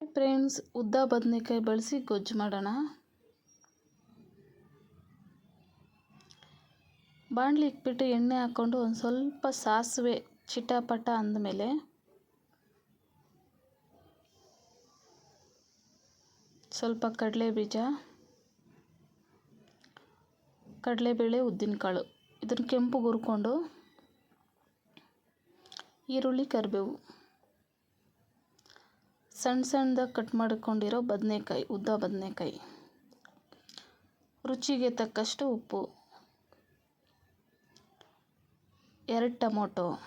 Friends, ಉದ್ದ ಬದನೆಕಾಯಿ ಬಳಸಿ ಗೊಜ್ಜು ಮಾಡೋಣ. ಬಾಣಲಿ ಇಕ್ಬಿಟ್ಟು ಎಣ್ಣೆ ಹಾಕ್ಕೊಂಡು ಒಂದು ಸ್ವಲ್ಪ ಸಾಸಿವೆ ಚಿಟಪಟ ಅಂದಮೇಲೆ ಸ್ವಲ್ಪ ಕಡಲೆ ಬೀಜ ಕಡಲೆಬೇಳೆ, ಉದ್ದಿನಕಾಳು, ಇದನ್ನು ಕೆಂಪು ಹುರ್ಕೊಂಡು ಈರುಳ್ಳಿ, ಕರಿಬೇವು. ಸಣ್ಣ ಸಣ್ಣದಾಗಿ ಕಟ್ ಮಾಡ್ಕೊಂಡಿರೋ ಬದನೆಕಾಯಿ, ಉದ್ದ ಬದನೆಕಾಯಿ. ರುಚಿಗೆ ತಕ್ಕಷ್ಟು ಉಪ್ಪು. ಎರಡು ಟೊಮೊಟೊ.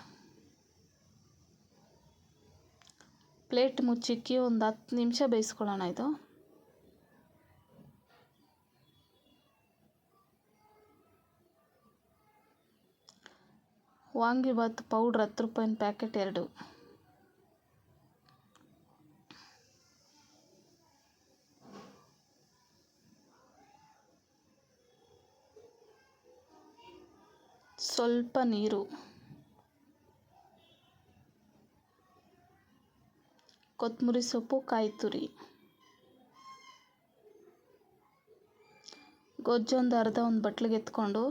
ಪ್ಲೇಟ್ ಮುಚ್ಚಿಕ್ಕಿ ಒಂದು ಹತ್ತು ನಿಮಿಷ ಬೇಯಿಸ್ಕೊಳ್ಳೋಣ ಇದು. ವಾಂಗಿಬಾತ್ ಪೌಡ್ರ್ ಹತ್ತು ರೂಪಾಯಿನ ಪ್ಯಾಕೆಟ್ ಎರಡು. ಸ್ವಲ್ಪ ನೀರು. ಕೊತ್ತಂಬರಿ ಸೊಪ್ಪು ಕಾಯಿ ತುರಿ ಗೊಜ್ಜೊಂದು ಅರ್ಧ ಒಂದು ಬಟ್ಲಿಗೆ ಎತ್ಕೊಂಡು